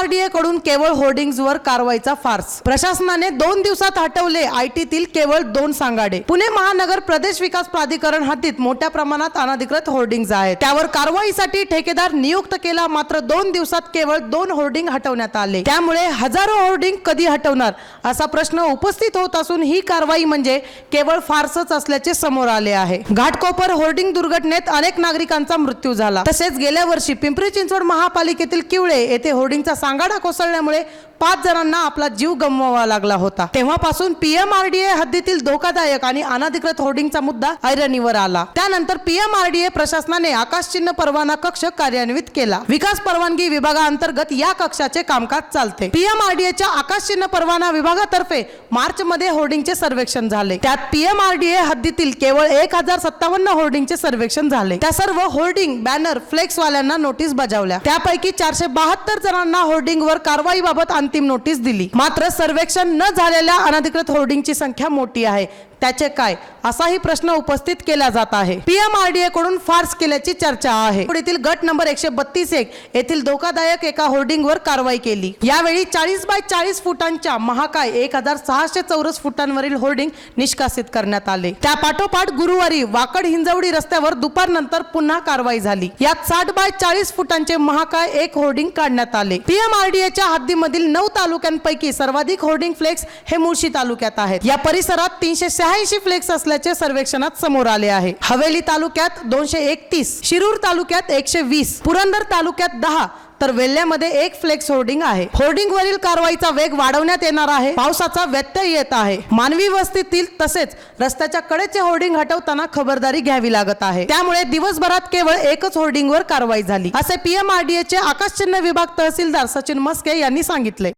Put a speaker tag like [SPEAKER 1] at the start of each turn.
[SPEAKER 1] PMRDA कडून केवळ होर्डिंग्जवर कारवाईचा फार्स. प्रशासनाने दोन दिवसात हटवले आयटीतील केवळ दोन सांगाडे. पुणे महानगर प्रदेश विकास प्राधिकरण हद्दीत मोठ्या प्रमाणात अनधिकृत होर्डिंग्ज आहेत. त्यावर कारवाईसाठी ठेकेदार नियुक्त केला मात्र दोन दिवसात केवळ दोन होर्डिंग हटवण्यात आले. त्यामुळे हजारो होर्डिंग कधी हटवणार असा प्रश्न उपस्थित होत असून ही कारवाई म्हणजे केवळ फारसच असल्याचे समोर आले आहे. घाटकोपर होर्डिंग दुर्घटनेत अनेक नागरिकांचा मृत्यू झाला. तसेच गेल्या वर्षी पिंपरी चिंचवड महापालिकेतील किवळे येथे होर्डिंगचा सांगाडा कोसळल्यामुळे पाच जणांना आपला जीव गमवावा लागला होता. तेव्हापासून पीएमआरडीए हद्दीतील धोकादायक आणि अनधिकृत होर्डिंगचा मुद्दा ऐरणीवर आला. त्यानंतर पीएमआरडीए प्रशासनाने आकाश चिन्ह परवाना कक्ष कार्यान्वित केला. विकास परवानगी विभागाअंतर्गत या कक्षाचे कामकाज चालते. पीएमआरडीएच्या आकाशचिन्ह परवाना विभागातर्फे मार्च मध्ये होर्डिंगचे सर्वेक्षण झाले. त्यात पीएमआरडीए हद्दीतील केवळ एक हजार सत्तावन्न होर्डिंगचे सर्वेक्षण झाले. त्या सर्व होर्डिंग बॅनर फ्लेक्स वाल्यांना नोटीस बजावल्या. त्यापैकी चारशे बहात्तर जणांना होर्डिंगवर कारवाईबाबत अंतिम नोटीस दिली. मात्र सर्वेक्षण न झालेल्या अनधिकृत होर्डिंगची संख्या मोठी आहे. त्याचे काय? असाही प्रश्न उपस्थित केला जात आहे. पीएमआरडीए कडून फार्स केल्याची चर्चा आहे. पुढील गट नंबर एकशे बत्तीस एक येथील धोकादायक एका होर्डिंगवर कारवाई केली. यावेळी चाळीस बाय चाळीस फुटांच्या महाकाय एक हजार सहाशे चौरस फुटांवरील होर्डिंग निष्कासित करण्यात आले. त्या पाठोपाठ गुरुवारी वाकड हिंजवडी रस्त्यावर दुपारनंतर पुन्हा कारवाई झाली. यात साठ बाय चाळीस फुटांचे महाकाय एक होर्डिंग काढण्यात आले. पीएम पीएमआरडीएच्या हद्दीमधील नऊ तालुक्यांपैकी सर्वाधिक होर्डिंग फ्लेक्स हे मुळशी तालुक्यात आहेत. या परिसरात तीनशे शहाऐंशी फ्लेक्स असल्याचे सर्वेक्षणात समोर आले आहे. हवेली तालुक्यात दोनशे एकतीस शिरूर तालुक्यात एकशे वीस पुरंदर तालुक्यात दहा तर वेल्ह्यामध्ये एक फ्लेक्स होर्डिंग आहे. होर्डिंग वरील कारवाईचा वेग वाढवण्यात येणार आहे. पावसाचा व्यत्यय येत आहे. मानवी वस्तीतील तसेच रस्त्याच्या कडेचे होर्डिंग हटवताना खबरदारी घ्यावी लागत आहे. त्यामुळे दिवसभरात केवळ एकच होर्डिंगवर कारवाई झाली. असे पीएमआरडीए चे आकाशचिन्ह विभाग तहसीलदार सचिन मस्के यांनी सांगितले.